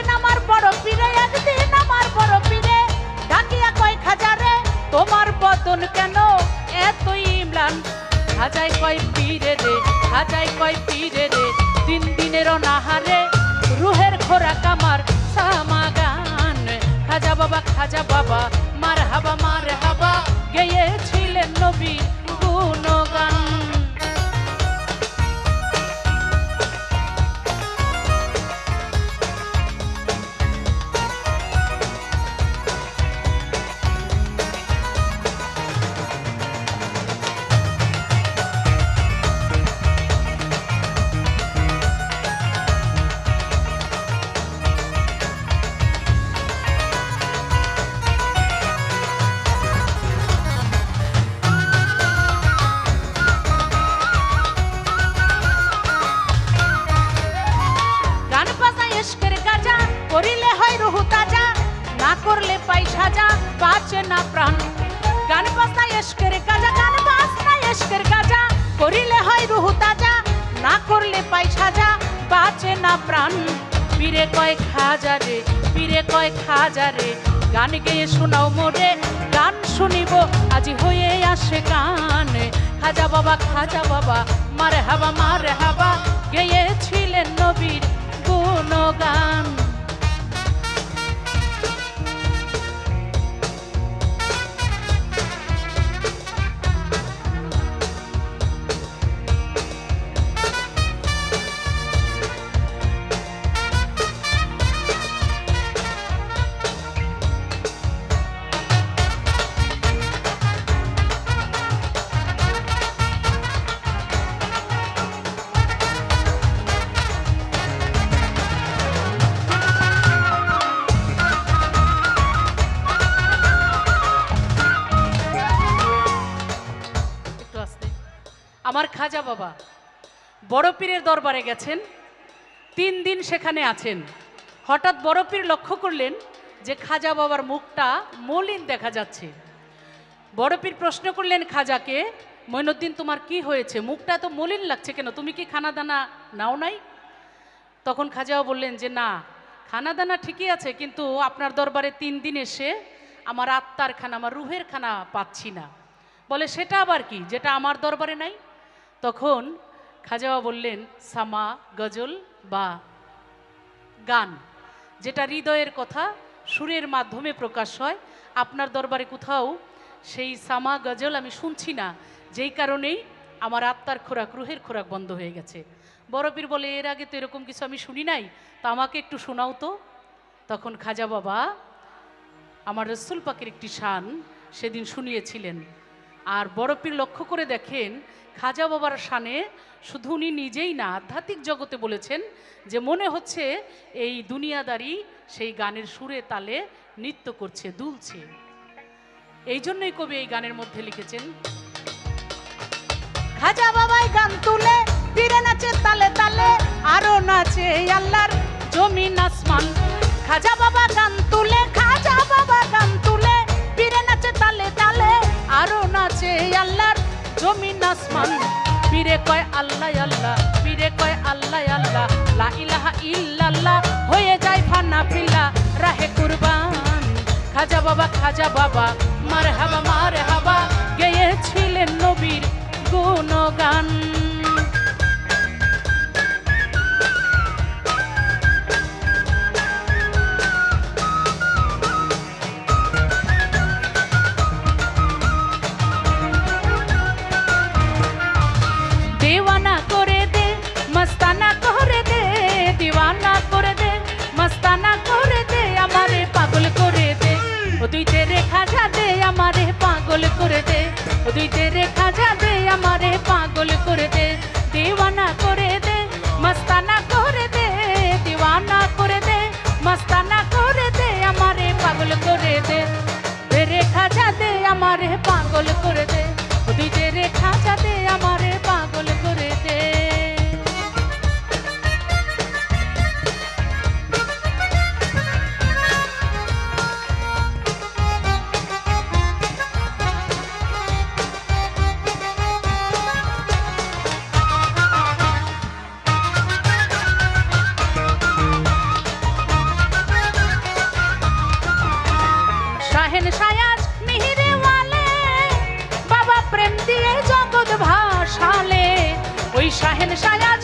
একদিন আমার বড় পীরে, একদিন আমার বড় পীরে। ডাকিয়া কয়, খাজারে, তোমার বদন কেন এতই ইমলান খাজাই কয়, পীরে রে খাজাই কয়, পীরে রে, দিন দিনের অনাহারে, রুহের খোরাক আমার সামাগান খাজা বাবা খাজা বাবা মার হাবা মার হাবা গেয়েছিলেন নবী গুণগান। করলে পাই সাজা, বাঁচে না প্রাণ। গান বাজায় এসকের গাজা, গান বাজনায় এসকের গাজা, করিলে হয় রুহু তাজা, না করলে পাই সাজা, বাঁচে না প্রাণ। পীরে কয় খাজা রে, পীরে কয় খাজা রে, গান গেয়ে শোনাও মোরে, গান শুনিব, আজি হয়ে আসে গান। খাজা বাবা খাজা বাবা, মারে হাবা মারে হাবা, গেয়েছিলেন নবীর গুণগান। আমার খাজা বাবা বড় পীরের দরবারে গেছেন, তিন দিন সেখানে আছেন। হঠাৎ বড় পীর লক্ষ্য করলেন যে খাজা বাবার মুখটা মলিন দেখা যাচ্ছে। বড় পীর প্রশ্ন করলেন, খাজাকে, মইনুদ্দিন, তোমার কি হয়েছে? মুখটা তো মলিন লাগছে কেন? তুমি কি খানা দানা নাও নাই? তখন খাজাও বললেন যে, না খানা দানা ঠিকই আছে, কিন্তু আপনার দরবারে তিন দিন এসে আমার আত্মার খানা, আমার রুহের খানা পাচ্ছি না। বলে, সেটা আবার কি? যেটা আমার দরবারে নাই? তখন খাজাওয়া বললেন, সামা, গজল বা গান, যেটা হৃদয়ের কথা সুরের মাধ্যমে প্রকাশ হয়, আপনার দরবারে কোথাও সেই সামা, গজল আমি শুনছি না, যেই কারণেই আমার আত্মার খোরাক, রুহের খোরাক বন্ধ হয়ে গেছে। বড়পীর বলে, এর আগে তো এরকম কিছু আমি শুনি নাই, তা আমাকে একটু শোনাও তো। তখন খাজা বাবা, আমার রসুল পাকের একটি শান সেদিন শুনিয়েছিলেন। আর বড়পীর লক্ষ্য করে দেখেন খাজা বাবার শানে শুধু উনি নিজেই না, আধ্যাত্মিক জগতে বলেছেন যে মনে হচ্ছে এই দুনিয়াদারি সেই গানের সুরে তালে নৃত্য করছে, দুলছে। এই জন্যই কবি এই গানের মধ্যে লিখেছেন, খাজা বাবাই গান তুলে পীরে নাচে তালে তালে, আরও নাচে আল্লাহর জমিন আসমান। খাজা বাবা গান তুলে, খাজা বাবা গান তুলে পীরে নাচে তালে তালে, আরও নাচে আল্লাহর জমিন আসমান পীরে কয় আল্লাহ আল্লাহ। পীরে কয় আল্লাহ আল্লাহ। লা ইলাহা ইল্লাল্লাহ। হয়ে যায় ফানা ফিল্লা। রাহে কুরবান। খাজা বাবা খাজা বাবা। মারহাবা হাবা মার হাবা গেয়েছিলেন নবীর গুণগান। ও তুই তেরে খাজা দে আমারে পাগল করে দে। ও তুই তেরে খাজা দে সালে ওই শাহেন সায়াজ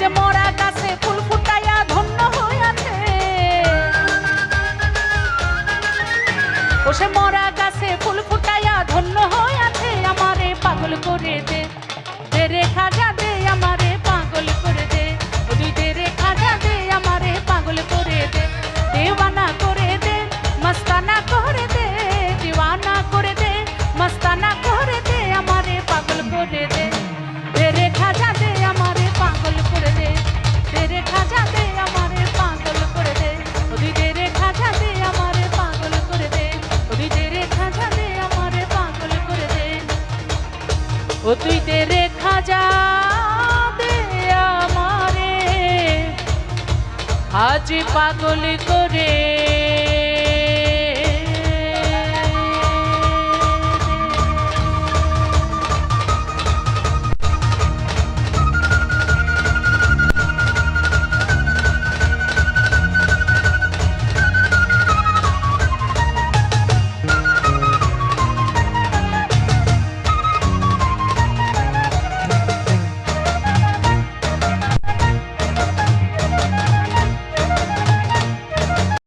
যে মরা গাছে ফুল ফুটাইয়া ধন্য হয়ে আছে সে মরা গাছে ফুল ফুটাইয়া ধন্য হইয়াছে, আমারে পাগল করে দে। আজ পাগল করে